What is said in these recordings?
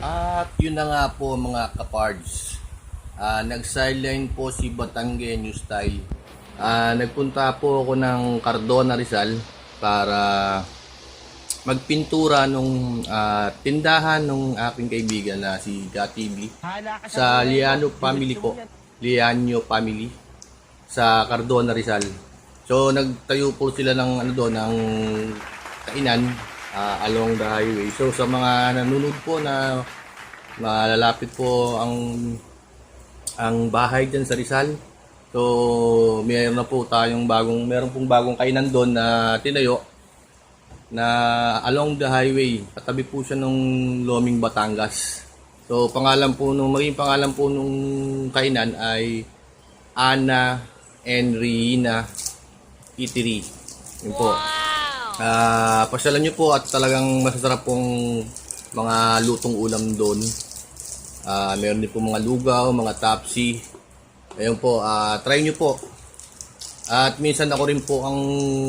At yun na nga po mga kapards. Ah, nag-sideline po si Batanggenyo Style. Ah, nagpunta po ako ng Cardona Rizal para magpintura nung ah, tindahan nung aking kaibigan na si Gatibi sa Liano family po. Liano family sa Cardona Rizal. So nagtayo po sila ng ano doon ng kainan ah, along the highway. So sa mga nanonood po na malalapit po ang ang bahay diyan sa Rizal. So mayroon na po tayong bagong meron pong bagong kainan doon na tinayo na along the highway. Katabi po siya nung Loming Batangas. So pangalan po nung maging pangalan po nung kainan ay Ana and Rina Eatery. Yun po. Ah, pasyalan niyo po at talagang masasarap pong mga lutong ulam doon. Ah, meron din po mga lugaw, mga tapsi. Ayun po, ah, try niyo po. At minsan ako rin po ang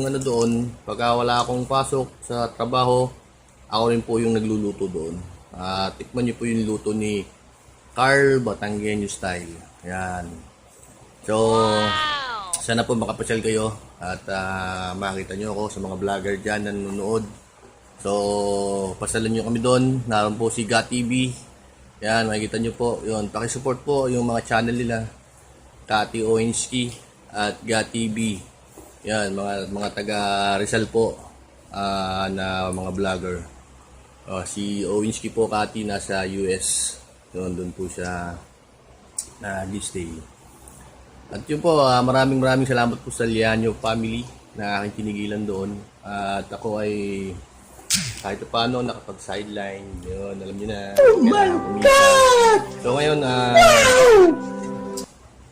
ano doon, pagka wala akong pasok sa trabaho, ako rin po yung nagluluto doon. Ah, tikman niyo po yung luto ni Carl Batanggenyo style. Yan. So, sana po makapasyal kayo at ah, makita nyo ako sa mga vlogger dyan na nanonood. So, pasalan nyo kami doon. Naroon po si Ga TV. Yan, makikita nyo po. Yun, pakisupport po yung mga channel nila. Kati Owinski at Ga TV. Yan, mga, mga taga Rizal po ah, na mga vlogger. Oh, si Owinski po, Kati, nasa US. Doon, doon po siya na stay. At yun po, ah, maraming maraming salamat po sa Lianyo family na aking tinigilan doon. at ako ay kahit paano nakapag-sideline. Yun, alam niyo na. Oh my God! So ngayon, ah,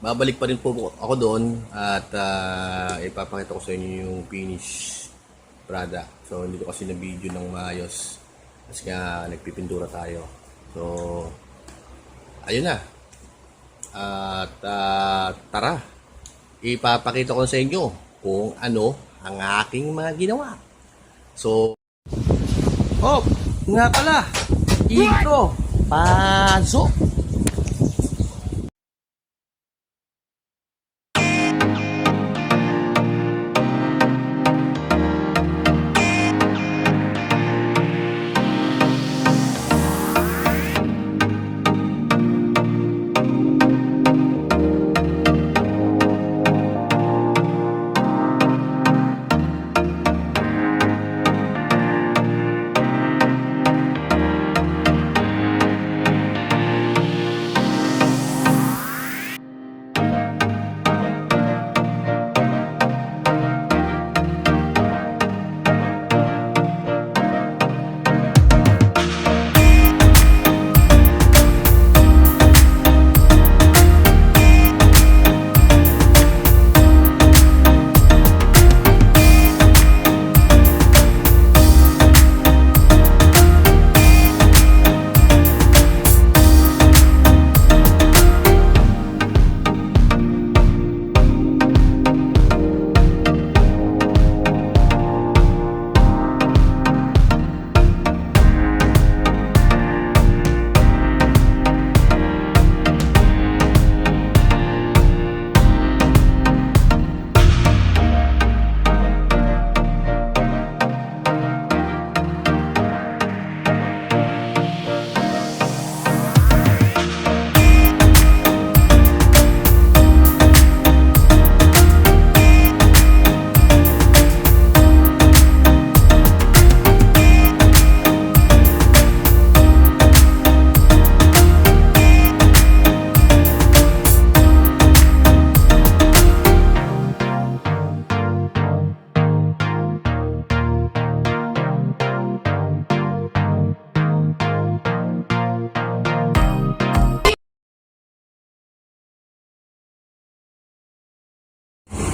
babalik pa rin po ako doon at ah, ipapakita ko sa inyo yung finish product. So hindi ko kasi na video ng maayos. Kasi nga nagpipintura tayo. So, ayun na. At ah, tara, ipapakita ko sa inyo kung ano ang aking mga ginawa. So, oh, nga pala, intro, pasok.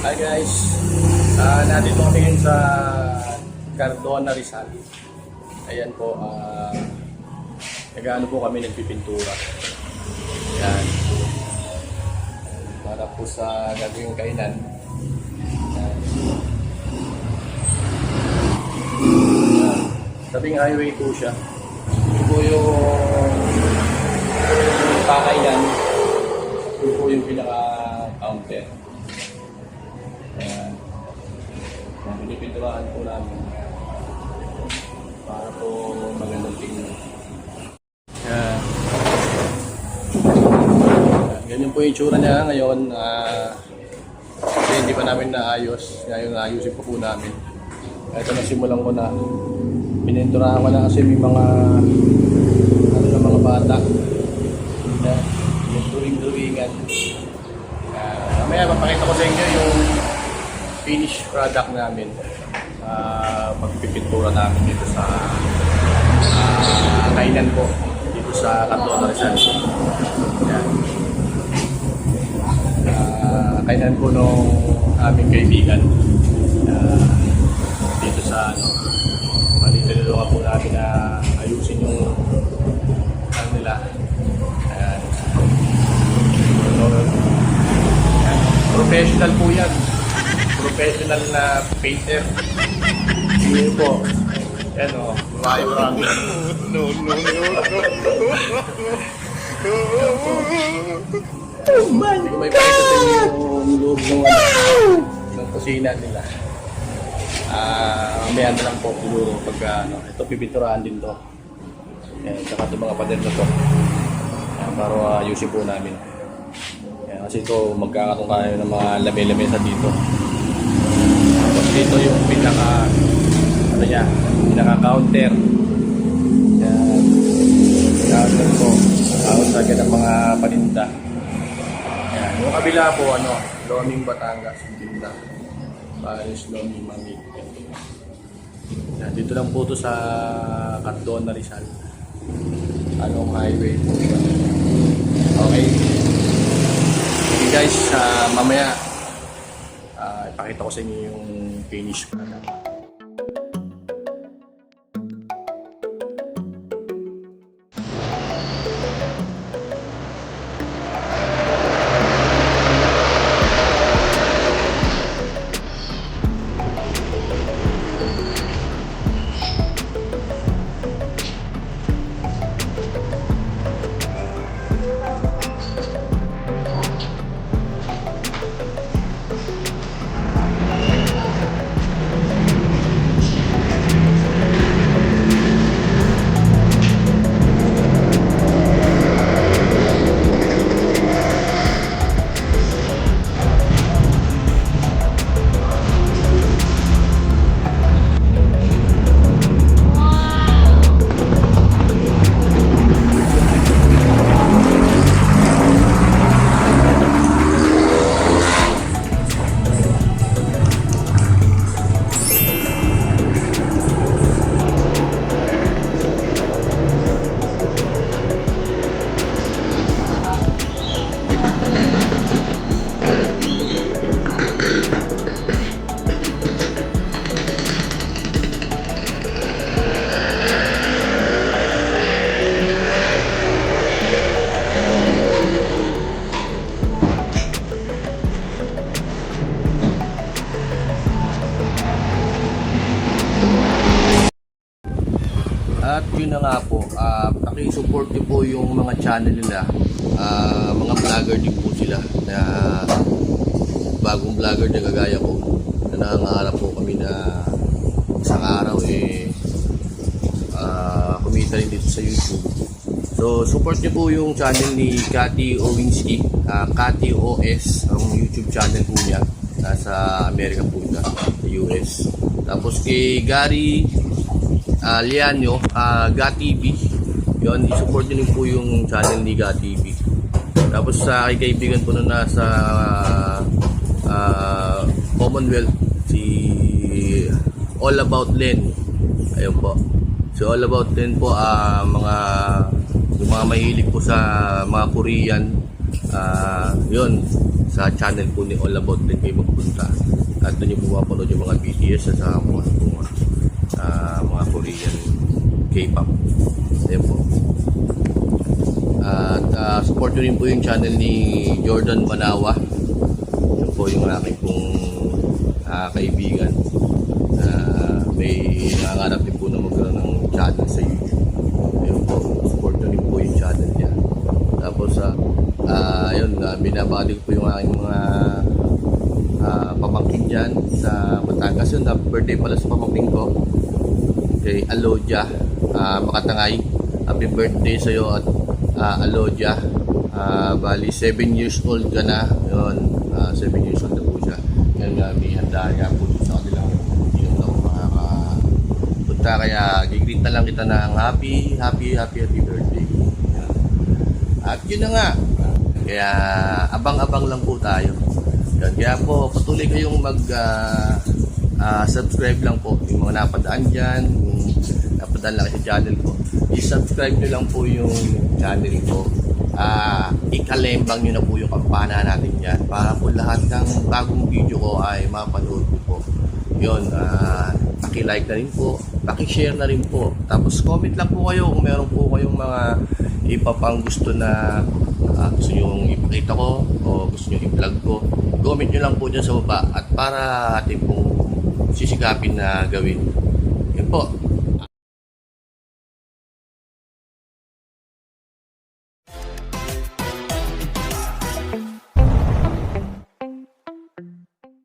Hi guys, uh, nandito kami ngayon sa Cardona Rizal. Ayan po, uh, nag-ano po kami nagpipintura. Ayan. Para po sa gagawing kainan. Ayan. Tabing highway po siya. Ito po yung yan. Yun po yung pinaka-counter. Pinipinturahan po namin. Para po magandang tingnan. Ayan. Ganyan po yung itsura niya ngayon. kasi hindi pa namin naayos. Ngayon naayusin po po namin. Ito nasimulan ko na. Pininturahan ko na kasi may mga ano na mga bata. Yan. Yung drawing-drawingan. Uh, mamaya papakita ko sa inyo yung finished product namin. Uh, pagpipintura namin dito sa uh, kainan po. Dito sa Cardona Rizal. Yan. Uh, kainan po nung aming kaibigan. Uh, dito sa ano, Maliluluwa po natin na ayusin yung ano nila. Ayan. Professional po yan. Professional na painter. Yun po. Yan o. Mario Rami. No, no, no, no. Hindi ko may pakita sa yung loob ng, ano, ng kusina nila. Ah, mamaya na lang po siguro pagka ano, ito pipinturahan din to. Yan, saka itong mga pader na to. Yan, para ayusin po namin. Yan, kasi ito magkakaroon tayo ng mga lami-lamesa dito. Dito yung pinaka ano niya, pinaka counter. Yan. Counter po. Tapos lagyan ng mga paninda. Yan. Yung kabila po ano, Loming Batangas, yung tinda. Paris Loming Mamig. Yan, dito lang po to sa Cardona Rizal. Anong highway. Okay. Okay guys, ah, mamaya ah, ipakita ko sa inyo yung finish ko na nga po, uh, pakisupport niyo po yung mga channel nila. Ah, mga vlogger din po sila na bagong vlogger na kagaya ko na nangangarap po kami na isang araw eh ah, kumita rin dito sa YouTube. So, support niyo po yung channel ni Cathy Owinski, uh, Cathy OS, ang YouTube channel po niya. Nasa Amerika po siya, sa US. Tapos kay Gary uh, Lianyo, uh, GATV. Yun, i-support nyo rin po yung channel ni GATV. Tapos sa aking kaibigan po na nasa uh, Commonwealth, si All About Len. Ayun po. So All About Len po, ah, mga yung mga mahilig po sa mga Korean, ah, yun, sa channel po ni All About Len kayo magpunta. At doon yung pumapanood yung mga BTS at sa mga, ah, mga Korean K-pop. Ayun po. At ah, support rin po yung channel ni Jordan Banawa. Yun po yung aking pong ah, kaibigan. na may nangangarap din po na magkaroon ng channel sa YouTube. Ayun po, support rin po yung channel niya. Tapos sa binabati ko po yung aking mga ah, pamangkin dyan sa Batangas. Yun, happy birthday pala sa pamangkin ko. Kay Alodia ah, Makatangay. Happy birthday sa iyo at ah, Alodia. Ah, bali, 7 years old ka na. Yun, 7 years old na po siya. Yan nga, may handa nga po sa kanilang hindi na ako makakapunta. Kaya, gigreet na lang kita ng happy, happy, happy, happy birthday. Yan. At yun na nga. Kaya abang-abang lang po tayo. Yan. Kaya po patuloy kayong mag ah, ah, subscribe lang po yung mga napadaan dyan, yung napadaan lang sa channel ko. I-subscribe nyo lang po yung channel ko. Ah, ikalembang nyo na po yung kampana natin dyan para po lahat ng bagong video ko ay mapanood ko po. Yun, ah, paki-like na rin po, paki-share na rin po. Tapos comment lang po kayo kung meron po kayong mga iba pang gusto na ah, gusto nyo ipakita ko o gusto nyo i-vlog ko. Comment nyo lang po dyan sa baba at para ating pong sisikapin na gawin. Yun po.